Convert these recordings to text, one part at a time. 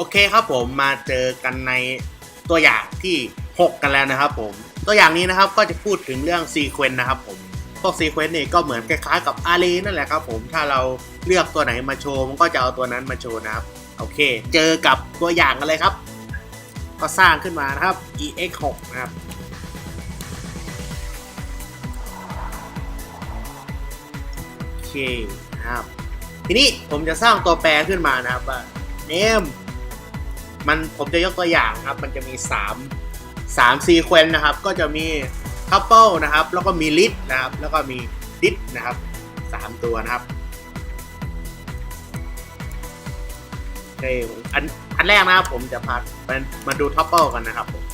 โอเคครับผมมาเจอกันในตัวอย่างที่ 6 กันแล้วนะครับผม ตัวอย่างนี้นะครับก็จะพูดถึงเรื่องซีเควนต์นะครับผม พวกซีเควนต์เนี่ยก็เหมือนคล้ายๆกับอารีนั่นแหละครับผม ถ้าเราเลือกตัวไหนมาโชว์มันก็จะเอาตัวนั้นมาโชว์นะครับ โอเค เจอกับตัวอย่างกันเลยครับ ก็สร้างขึ้นมานะครับ ex6 นะครับโอเคนะครับ ทีนี้ผมจะสร้างตัวแปรขึ้นมานะครับว่า name มันผมจะยกตัวอย่างครับ มันจะมี 3 3ซีเควนต์นะครับ ก็จะมี couple นะครับ แล้วก็มี list นะครับ แล้วก็มี dit นะครับ 3 ตัวนะครับโอเคอันอันแรกนะครับผมจะพาไปมาดู couple กันนะครับผม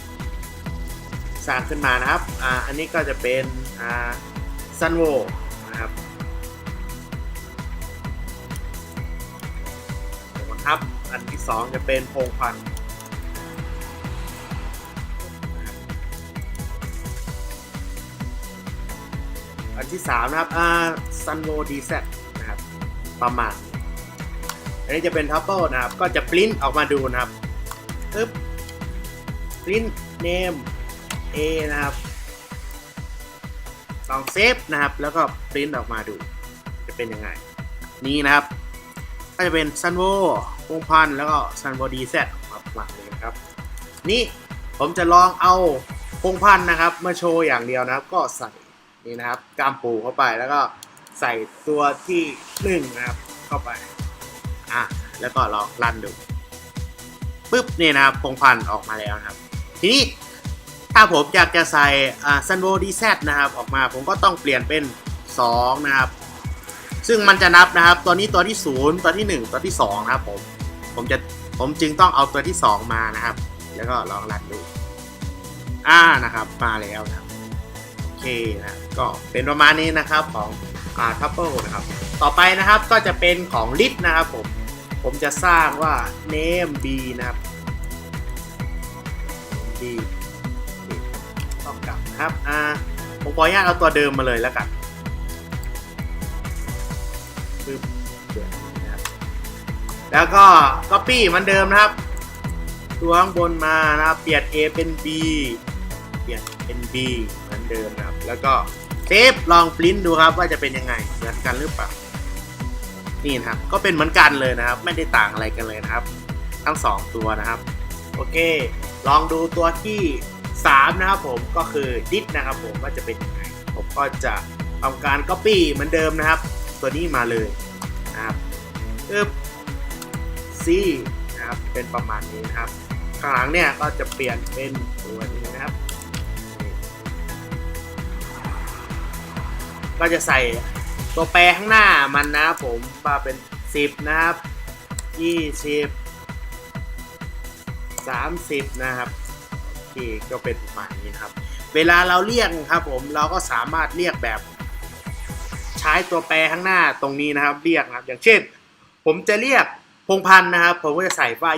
สร้างขึ้นมานะครับ อ่า อันนี้ก็จะเป็นอ่า sunwo นะครับครับ อันที่สองจะเป็นโพงพันธ์อันที่สามนะครับอ่าซันโวดีเซนะครับ ประมาณ อันนี้จะเป็นทัพเปิลนะครับ ก็จะปริ้นออกมาดูนะครับปึ๊บปริ้นเนม A นะครับลองเซฟนะครับ แล้วก็ปริ้นออกมาดู จะเป็นยังไง นี่นะครับ ก็จะเป็นซันโวพงพันธ์แล้วก็ซันโวดีเซตมาหลักเลยนะครับ นี่ผมจะลองเอาพงพันธ์นะครับ มาโชว์อย่างเดียวนะครับ ก็ใส่นี่นะครับกามปูเข้าไปแล้วก็ใส่ตัวที่หนึ่งนะครับเข้าไปอะแล้วก็ลองรันดูปุ๊บนี่นะครับพงพันธ์ออกมาแล้วนะครับ ทีนี้ถ้าผมอยากจะใส่ซันโวดีเซตนะครับ ออกมาผมก็ต้องเปลี่ยนเป็น 2 นะครับ ซึ่งมันจะนับนะครับ ตัวนี้ตัวที่ 0 ตัวที่ 1 ตัวที่ 2 นะครับผม ผมจะผมจึงต้องเอาตัวที่ 2 มานะครับ แล้วก็ลองรันดูอ่านะครับมาแล้วนะครับโอเคนะครับก็เป็นประมาณนี้นะครับของอ่าทัพเปิลนะครับ ต่อไปนะครับก็จะเป็นของลิ t นะครับผมผมจะสร้างว่า name b นะครับ b ต้องกลับนะครับอ่าผมขออนุญาตเอาตัวเดิมมาเลยแล้วกัน ปึ๊บเปลี่ยนนะครับแล้วก็ copy เหมือนเดิมนะครับ ตัวข้างบนมานะครับเปลี่ยน A เป็น B เปลี่ยนเป็น B เหมือนเดิมนะครับ แล้วก็เซฟลองปริ้นดูครับว่าจะเป็นยังไงเหมือนกันหรือเปล่านี่นะครับก็เป็นเหมือนกันเลยนะครับ ไม่ได้ต่างอะไรกันเลยนะครับ ทั้งสองตัวนะครับ โอเค ลองดูตัวที่ 3 นะครับผมก็คือดิสนะครับผมว่าจะเป็นยังไงผมก็จะทำการ copy เหมือนเดิมนะครับ ตัวนี้มาเลยนะครับปึ๊บ C นะครับ เป็นประมาณนี้นะครับ ข้างหลังเนี่ยก็จะเปลี่ยนเป็นตัวนี้นะครับ ก็จะใส่ตัวแปรข้างหน้ามันนะครับผมมาเป็น 10 นะครับ 20 30 นะครับโอเคก็เป็นประมาณนี้นครับ เวลาเราเรียกครับผมเราก็สามารถเรียกแบบ ช้ตัวแปรข้างหน้าตรงนี้นะครับ เรียกนะครับ อย่างเช่น ผมจะเรียกพงพันนะครับ ผมก็จะใส่ว่า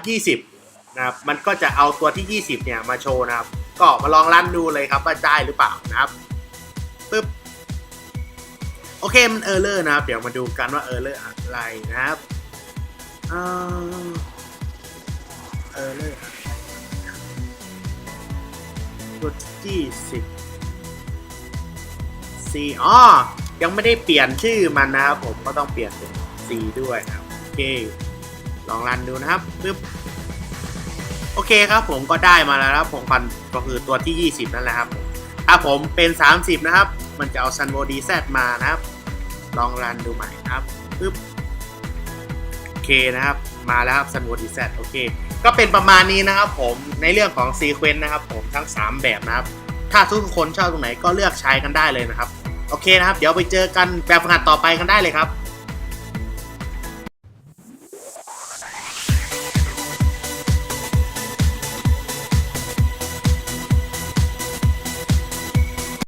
20 นะครับ มันก็จะเอาตัวที่ 20 เนี่ยมาโชว์นะครับ ก็มาลองรันดูเลยครับว่าได้หรือเปล่านะครับปึ๊บโอเคมันเออร์เลอร์นะครับ เดี๋ยวมาดูกันว่าเออร์เลอร์อะไรนะครับเออร์เลอร์ตัวที่สิบ C อ๋อ ยังไม่ได้เปลี่ยนชื่อมันนะครับผมก็ต้องเปลี่ยนเป็น C ด้วยครับโอเค ลองรันดูนะครับปึ๊บโอเคครับผมก็ได้มาแล้วครับผมพันก็คือตัวที่ 20 นั่นแหละครับผมถ้าผมเป็น 30 นะครับ มันจะเอาซันโวดีแซมานะครับ ลองรันดูใหม่นะครับปึ๊บโอเคนะครับ มาแล้วครับซันโวดีแซโอเค ก็เป็นประมาณนี้นะครับผมในเรื่องของซีเควนต์นะครับผมทั้ง 3 แบบนะครับ ถ้าทุกคนชอบตรงไหนก็เลือกใช้กันได้เลยนะครับ โอเคนะครับ เดี๋ยวไปเจอกันแบบฝึกหัดต่อไปกันได้เลยครับ